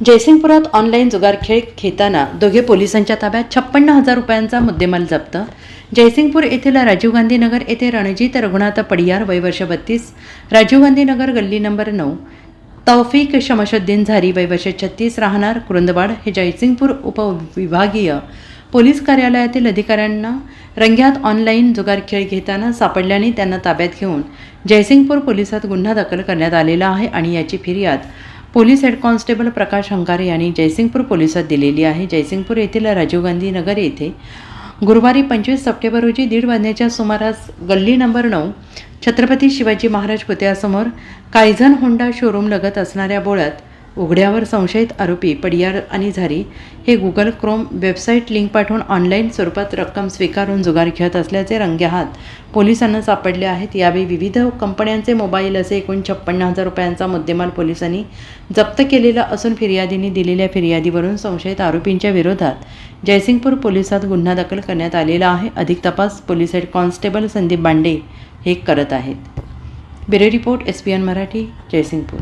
जयसिंगपुरात online जुगार खेळ खेळताना दोघे पोलिसांच्या ताब्यात छप्पन्न हजार रुपयांचा मुद्देमाल जप्त. जयसिंगपूर येथील राजीव गांधी नगर येथे रणजित रघुनाथ पडियार वय वर्ष बत्तीस राजीव गांधी नगर गल्ली नंबर नऊ तौफिक शमशुद्दीन झारी वय वर्ष छत्तीस राहणार कुरुंदवाड हे जयसिंगपूर उपविभागीय पोलीस कार्यालयातील अधिकाऱ्यांना रंग्यात ऑनलाईन जुगार खेळ घेताना सापडल्याने त्यांना ताब्यात घेऊन जयसिंगपूर पोलिसात गुन्हा दाखल करण्यात आलेला आहे आणि याची फिर्याद police head constable Prakash Hankare यांनी जयसिंगपूर पोलिसात दिलेली आहे. जयसिंगपूर येथील राजीव गांधी नगर येथे गुरुवारी पंचवीस सप्टेंबर रोजी दीड वाजण्याच्या सुमारास गल्ली नंबर नऊ छत्रपती शिवाजी महाराज पुतळ्यासमोर कायझन होंडा शोरूम लगत असणाऱ्या बोळ्यात उघड्यावर संशयित आरोपी पडियार आणि झारी हे गुगल क्रोम वेबसाईट लिंक पाठवून ऑनलाईन स्वरूपात रक्कम स्वीकारून जुगार खेळत असल्याचे रंगेहात पोलिसांना सापडले आहेत. यावेळी विविध कंपन्यांचे मोबाईल असे एकूण छप्पन्न हजार रुपयांचा मुद्देमाल पोलिसांनी जप्त केलेला असून फिर्यादींनी दिलेल्या फिर्यादीवरून संशयित आरोपींच्या विरोधात जयसिंगपूर पोलिसात गुन्हा दाखल करण्यात आलेला आहे. अधिक तपास police head constable Sandeep Bande हे करत आहेत. Bureau report S P N Marathi Jaysingpur.